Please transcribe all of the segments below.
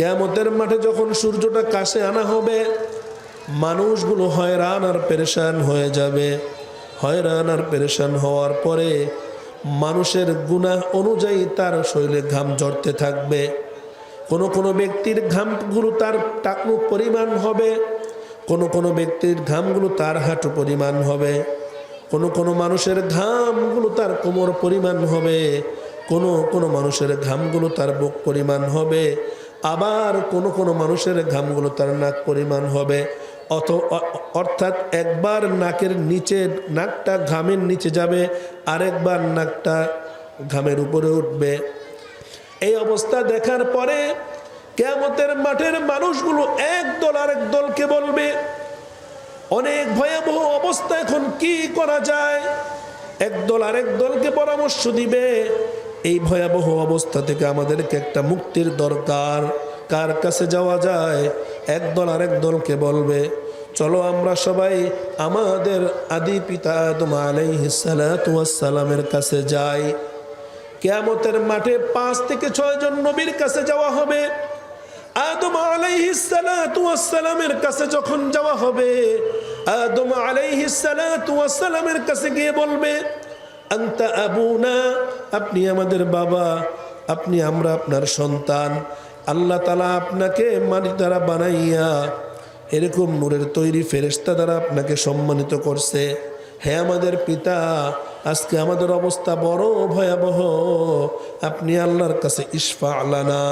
কেয়ামতের মাঠে যখন সূর্যটা কাছে আনা হবে, মানুষগুলো হয়রান আর পেরেশান হয়ে যাবে। হয়রান আর পেরেশান হওয়ার পরে মানুষের গুনাহ অনুযায়ী তার শরীরে ঘাম ঝরতে থাকবে। কোনো কোনো ব্যক্তির ঘামগুলো তার টাকনু পরিমাণ হবে, কোনো কোনো ব্যক্তির ঘামগুলো তার হাঁটু পরিমাণ হবে, কোনো কোনো মানুষের ঘামগুলো তার কোমর পরিমাণ হবে, কোনো কোনো মানুষের ঘামগুলো তার বুক পরিমাণ হবে আবার কোনো কোনো মানুষের ঘামগুলো তার নাক পরিমাণ হবে। অত অর্থাৎ একবার নাকের নিচে, নাকটা ঘামের নিচে যাবে, আরেকবার নাকটা ঘামের উপরে উঠবে। এই অবস্থা দেখার পরে কেয়ামতের মাঠের মানুষগুলো এক দল আরেক দলকে বলবে, অনেক ভয়াবহ অবস্থা এখন কি করা যায়? একদল আরেক দলকে পরামর্শ দিবে এই ভয়াবহ অবস্থা থেকে আমাদেরকে একটা মুক্তির দরকার। কার কাছে যাওয়া যায়? একদল আরেক দলকে বলবে, চলো আমরা সবাই আমাদের আদি পিতা আদম আলাইহিসালামের কাছে যাই। কেয়ামতের মাঠে পাঁচ থেকে ছয় জন নবীর কাছে যাওয়া হবে। আদম আলাইহিসালামের কাছে যখন যাওয়া হবে, আদম কাছে গিয়ে বলবে আপনি আমাদের বাবা, আপনি আমরা আপনার সন্তান। আল্লাহ তালা আপনাকে মাটি দ্বারা বানাইয়া এরকম নূরের তৈরি ফেরেস্তা দ্বারা আপনাকে সম্মানিত করছে। হে আমাদের পিতা, আজকে আমাদের অবস্থা বড় ভয়াবহ। আপনি আল্লাহর কাছে ইসফা আলানা।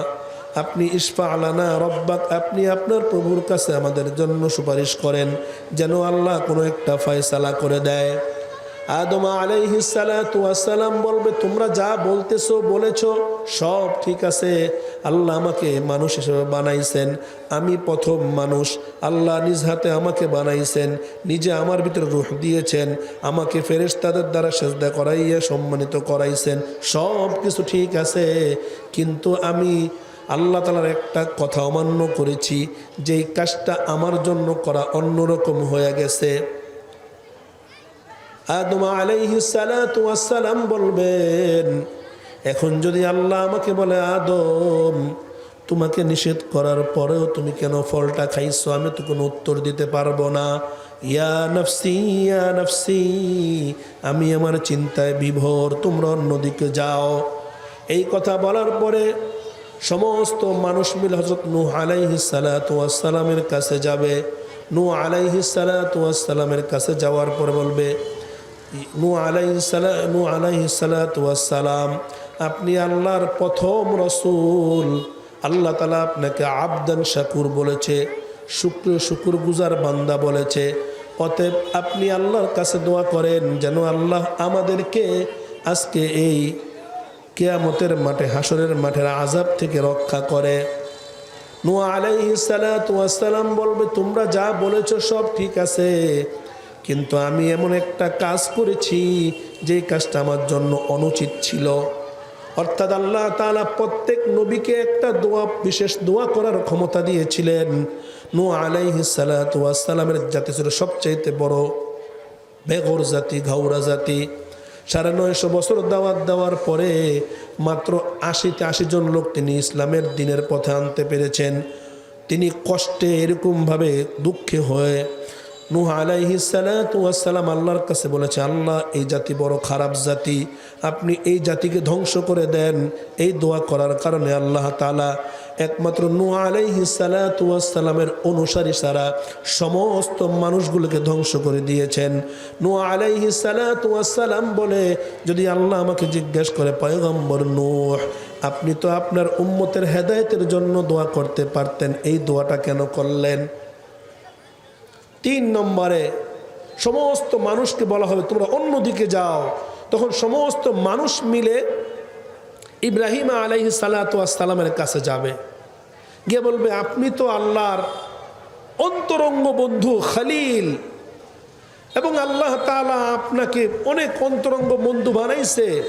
আপনি ইসফা আলানা, রব্বাক, আপনি আপনার প্রভুর কাছে আমাদের জন্য সুপারিশ করেন, যেন আল্লাহ কোনো একটা ফয়সালা করে দেয়। আদম আলাইহিসালাম বলবে, তোমরা যা বলতেছো, বলেছ, সব ঠিক আছে। আল্লাহ আমাকে মানুষ হিসেবে বানাইছেন। আমি প্রথম মানুষ। আল্লাহ নিজ হাতে আমাকে বানাইছেন। নিজে আমার ভিতরে রুহ দিয়েছেন। আমাকে ফেরেশতাদের দ্বারা সেজদা করাইয়া সম্মানিত করাইছেন। সব কিছু ঠিক আছে। কিন্তু আমি আল্লাহ তালার একটা কথা অমান্য করেছি। যেই কাজটা আমার জন্য করা অন্যরকম হয়ে গেছে। আদম আলাইহিসালাম বলবেন, এখন যদি আল্লাহ আমাকে বলে, আদম, তোমাকে নিষেধ করার পরেও তুমি কেন ফলটা খাইছো? আমি তো কোনো উত্তর দিতে পারব না। ইয়া নফসি ইয়া নফসি, আমি আমার চিন্তায় বিভোর, তোমরা অন্যদিকে যাও। এই কথা বলার পরে সমস্ত মানুষ মিল হজরত নূ আলাইহিসালামের কাছে যাবে। নু নূ আলাইহিসালামের কাছে যাওয়ার পর বলবে নু আলাইসালা নু আলাইসালাম আপনি আল্লাহর প্রথম রসুল। আল্লাহ তালা আপনাকে আবদান শাকুর বলেছে, শুক্র শুকুর গুজার বান্দা বলেছে। অতএব আপনি আল্লাহর কাছে দোয়া করেন যেন আল্লাহ আমাদেরকে আজকে এই কেয়ামতের মাঠে হাসরের মাঠের আজাব থেকে রক্ষা করে। নু আলাইহি সালাম বলবে, তোমরা যা বলেছ সব ঠিক আছে। কিন্তু আমি এমন একটা কাজ করেছি যে কাজটা আমার জন্য অনুচিত ছিল। অর্থাৎ আল্লাহ তালা প্রত্যেক নবীকে একটা দোয়া, বিশেষ দোয়া করার ক্ষমতা দিয়েছিলেন। নু আলাইহি সালামের জাতি ছিল সবচাইতে বড়। বেগর জাতি ঘাউরা জাতি। সাড়ে নয়শো বছর দাওয়াত দেওয়ার পরে মাত্র আশিতে আশি জন লোক তিনি ইসলামের দিনের পথে আনতে পেরেছেন। তিনি কষ্টে এরকমভাবে দুঃখে হয়ে নূহ আলাইহি সালাম আল্লাহর কাছে বলেছে, আল্লাহ, এই জাতি বড় খারাপ জাতি। আপনি এই জাতিকে ধ্বংস করে দেন। এই দোয়া করার কারণে আল্লাহ তালা একমাত্র নূহ আলাইহি সালামের অনুসারী সারা সমস্ত মানুষগুলোকে ধ্বংস করে দিয়েছেন। নূহ আলাইহি সালাম বলে, যদি আল্লাহ আমাকে জিজ্ঞেস করে, পয়গম্বর নূহ, আপনি তো আপনার উম্মতের হেদায়তের জন্য দোয়া করতে পারতেন। এই দোয়াটা কেন করলেন? তিন নম্বরে সমস্ত মানুষকে বলা হবে, তোমরা অন্যদিকে যাও। তখন সমস্ত মানুষ মিলে ইব্রাহিম আলাইহি সালাতামের কাছে যাবে। গিয়ে বলবে, আপনি তো আল্লাহর অন্তরঙ্গ বন্ধু, খালিল। এবং আল্লাহ তালা আপনাকে অনেক অন্তরঙ্গ বন্ধু বানাইছে।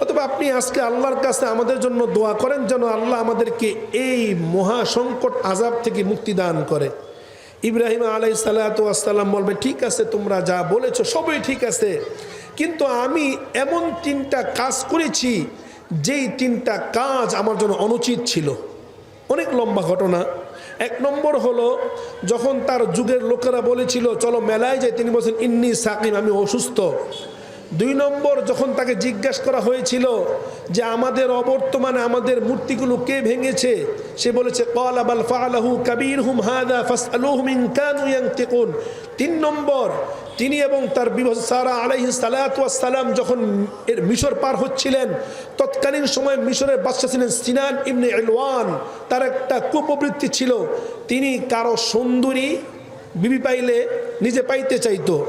অথবা আপনি আজকে আল্লাহর কাছে আমাদের জন্য দোয়া করেন যেন আল্লাহ আমাদেরকে এই মহা সংকট আজাব থেকে মুক্তি দান করে। ইব্রাহিম আলাই সালাতাম বলবে, ঠিক আছে, তোমরা যা বলেছ সবই ঠিক আছে। কিন্তু আমি এমন তিনটা কাজ করেছি, যেই তিনটা কাজ আমার জন্য অনুচিত ছিল। অনেক লম্বা ঘটনা। এক নম্বর হলো, যখন তার যুগের লোকেরা বলেছিল, চলো মেলায় যাই, তিনি বলছেন, ইন্নি সাকিম, আমি অসুস্থ। দুই নম্বর যখন তাকে জিজ্ঞাসা করা হয়েছিল যে আমাদের অবর্তমানে আমাদের মূর্তিগুলো কে ভেঙেছে, সে বলেছে কাবির হুম তিন নম্বর, তিনি এবং তার সারা আলাইহি সালাম যখন এর মিশর পার হচ্ছিলেন, তৎকালীন সময় মিশরের বাদশা ছিলেন সিনান ইবনে ইলওয়ান, তার একটা কুপ্রবৃত্তি ছিল। তিনি কারও সুন্দরী বিবি পাইলে নিজে পাইতে চাইতো।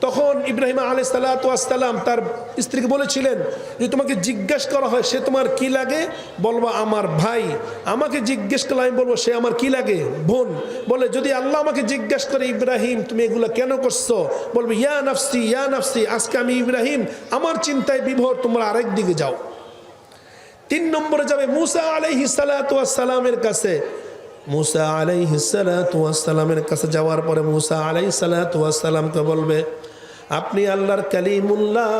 তখন ইব্রাহিম আলাই সালাতাম তার স্ত্রীকে বলেছিলেন যে, তোমাকে জিজ্ঞেস করা হয়, সে তোমার কি লাগে? বলব, আমার ভাই। আমাকে জিজ্ঞেস করলে আমি বলব, সে আমার কি লাগে? বোন। বলে, যদি আল্লাহ আমাকে জিজ্ঞেস করে, ইব্রাহিম, তুমি এগুলো কেন করছ? বলবে, ইয়া নাফসি ইয়া নাফসি, আজকে আমি ইব্রাহিম, আমার চিন্তায় বিভোর, তোমরা আরেক দিকে যাও। তিন নম্বরে যাবে মুসা আলাইহি সালামের কাছে। মুসা আলাইহি সালামের কাছে যাওয়ার পরে মুসা আলাইহি সালামকে বলবে আপনি আল্লাহর কালিমুল্লাহ,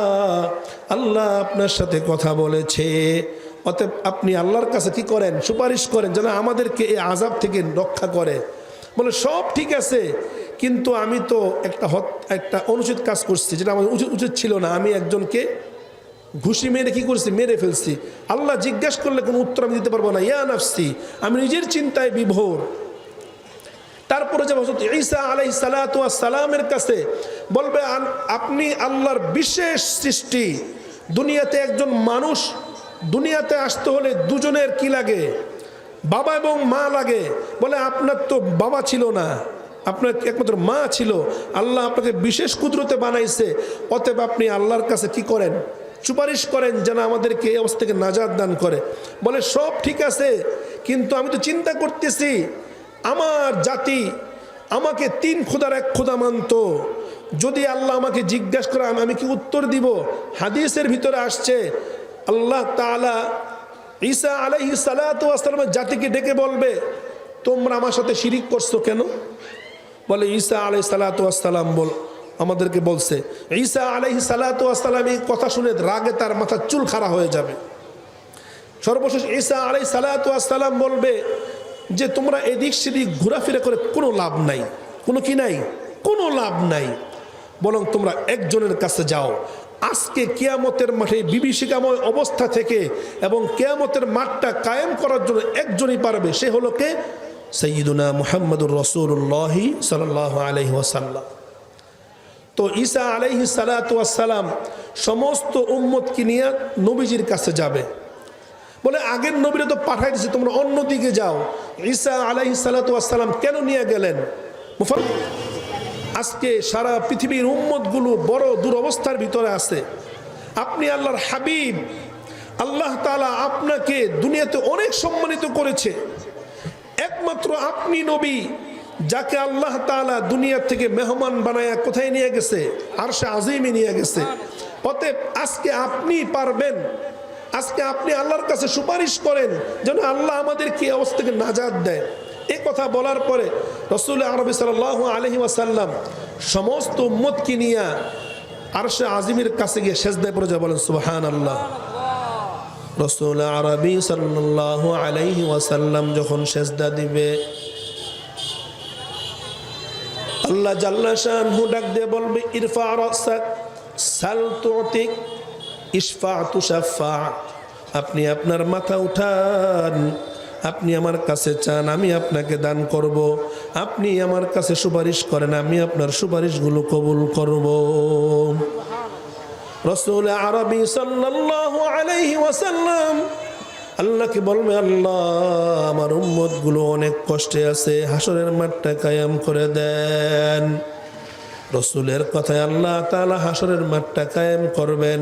আল্লাহ আপনার সাথে কথা বলেছে। অতএব আপনি আল্লাহর কাছে কি করেন? সুপারিশ করেন যেন আমাদেরকে এই আজাব থেকে রক্ষা করে। বলে, সব ঠিক আছে, কিন্তু আমি তো একটা হত, একটা অনুচিত কাজ করছি, যেটা আমার উচিত উচিত ছিল না। আমি একজনকে ঘুষি মেরে কি করছি? মেরে ফেলছি। আল্লাহ জিজ্ঞেস করলে কোনো উত্তর আমি দিতে পারব না। ইয়া নাফসি, আমি নিজের চিন্তায় বিভোর। তারপরে যে হজরত ঈসা আলাই সালামের কাছে বলবে আপনি আল্লাহর বিশেষ সৃষ্টি, দুনিয়াতে একজন মানুষ, দুনিয়াতে আসতে হলে দুজনের কি লাগে? বাবা এবং মা লাগে? বলে, আপনার তো বাবা ছিল না, আপনার একমাত্র মা ছিল। আল্লাহ আপনাকে বিশেষ কুদরতে বানাইছে, অতএব আপনি আল্লাহর কাছে কি করেন? সুপারিশ করেন যেন আমাদেরকে এই অবস্থা থেকে নাজাদ দান করে। বলে, সব ঠিক আছে, কিন্তু আমি তো চিন্তা করতেছি আমার জাতি আমাকে তিন খোদার এক খোদা মানত। যদি আল্লাহ আমাকে জিজ্ঞাসা করে আমি- কি উত্তর দিব? হাদিসের ভিতরে আসছে, আল্লাহ তাআলা ঈসা আলাইহি সালামের জাতিকে ডেকে বলবে, তোমরা আমার সাথে শিরিক করছ কেন? বলে, ঈসা আলাই সালাতাম বল, আমাদেরকে বলছে, ঈসা আলাই সালাতাম এই কথা শুনে রাগে তার মাথা চুল খাড়া হয়ে যাবে। সর্বশেষ ঈসা আলাই সালাতাম বলবে যে তোমরা এদিক সেদিক ঘোরাফেরা করে কোনো লাভ নাই। কোনো কি নাই? কোনো লাভ নাই। বরং তোমরা একজনের কাছে যাও। আজকে কেয়ামতের মাঠে বিভীষিকাময় অবস্থা থেকে এবং কেয়ামতের মাঠটা কায়েম করার জন্য একজনই পারবে, সে হলো কে? সৈয়দুনা মুহাম্মদুর রসুল্লাহি সাল আলহি ওয়াসাল্লাম। তো ঈসা আলাইহি সালাতাম সমস্ত উম্মতকে নিয়ে নবীজির কাছে যাবে। বলে, আগের নবীরা তো পাঠাই দিছে, তোমরা অন্য দিকে যাও। ঈসা আলাইহি সালাতাম কেন নিয়ে গেলেন? আজকে সারা পৃথিবীর উম্মতগুলো বড় দুরবস্থার ভিতরে আছে। আপনি আল্লাহর হাবিব, আল্লাহ তাআলা আপনাকে দুনিয়াতে অনেক সম্মানিত করেছে। একমাত্র আপনি নবী, যাকে আল্লাহ তাআলা দুনিয়া থেকে মেহমান বানায়া কোথায় নিয়ে গেছে? আর সে আজিমে নিয়ে গেছে। অতএব আজকে আপনি পারবেন আজকে আপনি আল্লাহর কাছে সুপারিশ করেন যেন আল্লাহ আমাদের কি অবস্থা থেকে নাজাদ দেয় এ কথা বলার পরে রসুল আরবি সাল আলহি ওয়াসাল্লাম সমস্ত উম্মতকে নিয়ে সে আজিমের কাছে গিয়ে শেষদায় পড়ে যায়, বলেন সুবাহান আল্লাহ রসুল আরবি সাল্লাহ আলাইহি ওয়াসাল্লাম যখন সেজদা দিবে, আল্লাহ জাল্লা শাহ ডাক দিয়ে বলবে, ইরফা সাল তুতিক ইশফা তুশাফা আপনি আপনার মাথা উঠান, আপনি আমার কাছে চান, আমি আপনাকে দান করব, আপনি আমার কাছে সুপারিশ করেন, আমি আপনার সুপারিশগুলো কবুল করব। রসুল আরবি সাল্লাল্লাহু আলাইহি ওয়াসাল্লাম আল্লাহকে বলবে, আল্লাহ, আমার উম্মতগুলো অনেক কষ্টে আছে, হাসরের মাঠটা কায়াম করে দেন। রসুলের কথায় আল্লাহ তাআলা হাসরের মাঠটা কায়েম করবেন।